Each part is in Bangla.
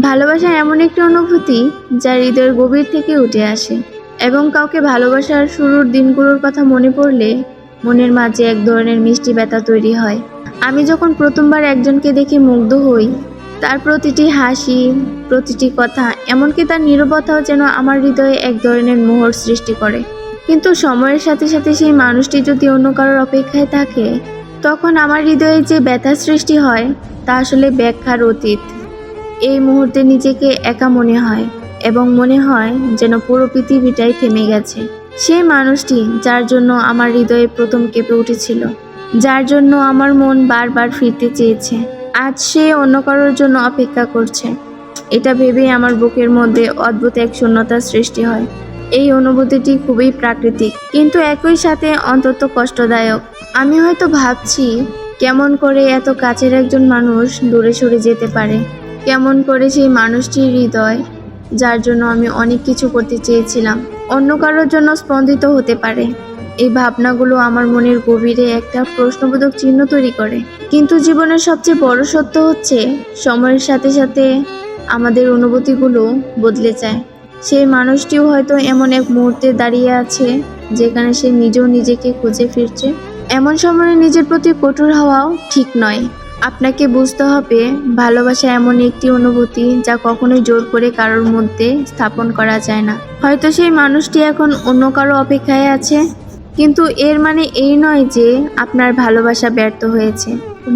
ভালোবাসা এমন একটি অনুভূতি যা হৃদয়ের গভীর থেকে উঠে আসে। এবং কাউকে ভালোবাসার শুরুর দিনগুলোর কথা মনে পড়লে মনের মাঝে এক ধরনের মিষ্টি ব্যথা তৈরি হয়। আমি যখন প্রথমবার একজনকে দেখে মুগ্ধ হই, তার প্রতিটি হাসি, প্রতিটি কথা, এমনকি তার নিরবতাও যেন আমার হৃদয়ে এক ধরনের মোহর সৃষ্টি করে। কিন্তু সময়ের সাথে সাথে সেই মানুষটি যদি অন্য কারোর অপেক্ষায় থাকে, তখন আমার হৃদয়ে যে ব্যথা সৃষ্টি হয়, তা আসলে ব্যাখ্যার অতীত। এই মুহূর্তে নিজেকে একা মনে হয় এবং মনে হয় যেন পুরো পৃথিবীটাই থেমে গেছে। সেই মানুষটি যার জন্য আমার হৃদয়ে প্রথম কেঁপে উঠেছিল, যার জন্য আমার মন বারবার ফিরতে চেয়েছে। আজ সে অন্য কারোর জন্য অপেক্ষা করছে। এটা ভেবেই আমার বুকের মধ্যে অদ্ভুত এক শূন্যতার সৃষ্টি হয়। এই অনুভূতিটি খুবই প্রাকৃতিক, কিন্তু একই সাথে অন্তত কষ্টদায়ক। আমি হয়তো ভাবছি, কেমন করে এত কাছের একজন মানুষ দূরে সরে যেতে পারে। কেমন করে সেই মানুষটির হৃদয়, যার জন্য আমি অনেক কিছু করতে চেয়েছিলাম, অন্য কারোর জন্য স্পন্দিত হতে পারে। এই ভাবনাগুলো আমার মনের গভীরে একটা প্রশ্নবোধক চিহ্ন তৈরি করে। কিন্তু জীবনের সবচেয়ে বড় সত্য হচ্ছে, সময়ের সাথে সাথে আমাদের অনুভূতিগুলো বদলে যায়। সেই মানুষটিও হয়তো এমন এক মুহূর্তে দাঁড়িয়ে আছে, যেখানে সে নিজেও নিজেকে খুঁজে ফিরছে। এমন সময়ে নিজের প্রতি কঠোর হওয়াও ঠিক নয়। আপনাকে বুঝতে হবে, ভালোবাসা এমন একটি অনুভূতি যা কখনোই জোর করে কারোর মধ্যে স্থাপন করা যায় না। হয়তো সেই মানুষটি এখন অন্য কারও অপেক্ষায় আছে, কিন্তু এর মানে এই নয় যে আপনার ভালোবাসা ব্যর্থ হয়েছে।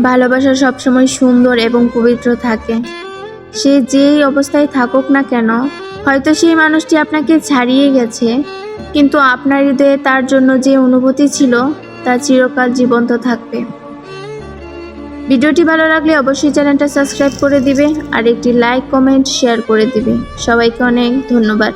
ভালোবাসা সবসময় সুন্দর এবং পবিত্র থাকে। সে যেই অবস্থায় থাকুক না কেন, হয়তো সেই মানুষটি আপনাকে ছাড়িয়ে গেছে, কিন্তু আপনার হৃদয়ে তার জন্য যে অনুভূতি ছিল, তা চিরকাল জীবন্ত থাকবে। ভিডিওটি ভালো লাগলে অবশ্যই চ্যানেলটা সাবস্ক্রাইব করে দিবে আর একটি লাইক, কমেন্ট, শেয়ার করে দিবে। সবাইকে অনেক ধন্যবাদ।